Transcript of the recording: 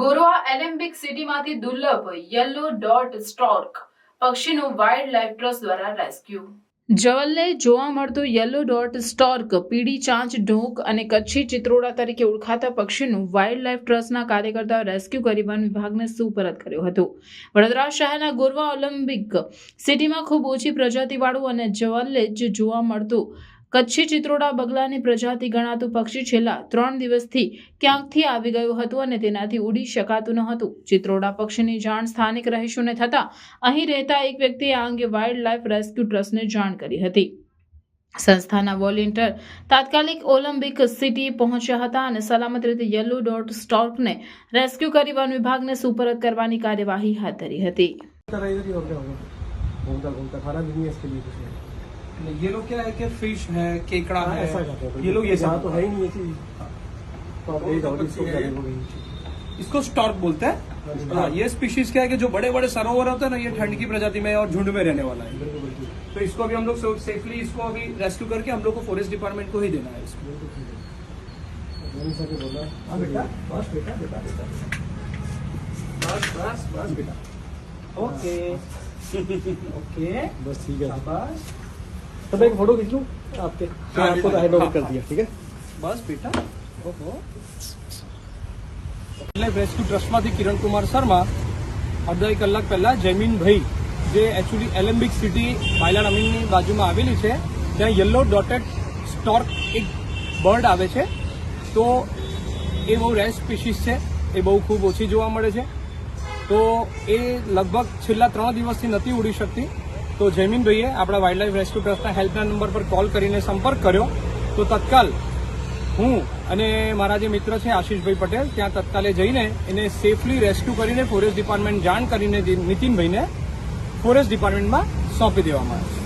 Gorwa Alembic સિટીમાંથી દુર્લભ yellow dot stork પક્ષીનું વાઇલ્ડ લાઇફ ટ્રસ્ટ દ્વારા રેસ્ક્યુ. જવલ્લે જોવા મળતો યલો ડોટ સ્ટોર્ક પીડી ચાંચ ઢોક અને કચ્છી ચિત્રોડા તરીકે ઓળખાતા પક્ષીનું વાઇલ્ડ લાઇફ ટ્રસ્ટના કાર્યકર્તા રેસ્ક્યુ કરી વન વિભાગને સુપરત કર્યો હતો. વડોદરા શહેરના ગોરવા ઓલિમ્પિક સિટીમાં ખૂબ ઓછી પ્રજાતિવાળું અને જવલ્લે જ જોવા મળતું કચ્છી ચિત્રોડા બગલાની પ્રજાતિ ગણાતું પક્ષી છેલ્લા ત્રણ દિવસથી ક્યાંકથી આવી ગયું હતું અને તેનાથી ઉડી શકાતું ન હતું. ચિત્રોડા પક્ષીની જાણ સ્થાનિક રહીશોને થતાં અહીં રહેતા એક વ્યક્તિએ આ અંગે વાઇલ્ડ લાઇફ રેસ્ક્યુ ટ્રસ્ટને જાણ કરી હતી. સંસ્થાના વોલેન્ટિયર તાત્કાલિક ઓલિમ્પિક સિટી પહોંચ્યા હતા અને સલામત રીતે યલો ડોટ સ્ટોર્કને રેસ્ક્યુ કરી વન વિભાગને સુપરત કરવાની કાર્યવાહી હાથ ધરી હતી. ये लोग क्या है कि फ़िश है केकड़ा हाँ, है ये लोग ये यहाँ सब तो है ही नहीं ये चीज़ तो इसको स्टॉर्क बोलते हैं। हाँ, हाँ ये स्पीशीज क्या है कि जो बड़े बड़े सरोवर होते हैं ना ये ठंड की प्रजाति में और झुंड में रहने वाला है। तो इसको अभी हम लोग सेफली इसको अभी रेस्क्यू करके हम लोग को फॉरेस्ट डिपार्टमेंट को ही देना है इसको। है। बेटा। बस बेटा बेटा बस बस बस बेटा। ओके। ओके। बस ठीक है। तो मैं एक फोटो खींच लूँ आपके तो हाँ, आपको हाँ, हैंड ओवर हाँ, कर हाँ। दिया ठीक है બસ બેટા ઓહો એટલે રેસ્ક્યુ ટ્રસ્ટમાંથી કિરણ કુમાર શર્મા અડધા એક કલાક પહેલા જયમીનભાઈ જે એકચ્યુઅલી એલેમ્બિક સિટી બાયલાડ અમીનની બાજુમાં આવેલી છે ત્યાં યલો ડોટેડ સ્ટોર્ક એક બર્ડ આવે છે તો એ બહુ રેર સ્પીસીસ છે એ બહુ ખૂબ ઓછી જોવા મળે છે તો એ લગભગ છેલ્લા ત્રણ દિવસથી નથી ઉડી શકતી તો જયમીનભાઈએ આપણા વાઇલ્ડ લાઇફ રેસ્ક્યુ ટ્રસ્ટના હેલ્પલાઇન નંબર પર કોલ કરીને સંપર્ક કર્યો. તો તત્કાલ હું અને મારા જે મિત્ર છે આશીષભાઈ પટેલ, ત્યાં તત્કાલે જઈને એને સેફલી રેસ્ક્યુ કરીને ફોરેસ્ટ ડિપાર્ટમેન્ટ જાણ કરીને નીતિનભાઈને ફોરેસ્ટ ડિપાર્ટમેન્ટમાં સોંપી દેવામાં આવ્યો.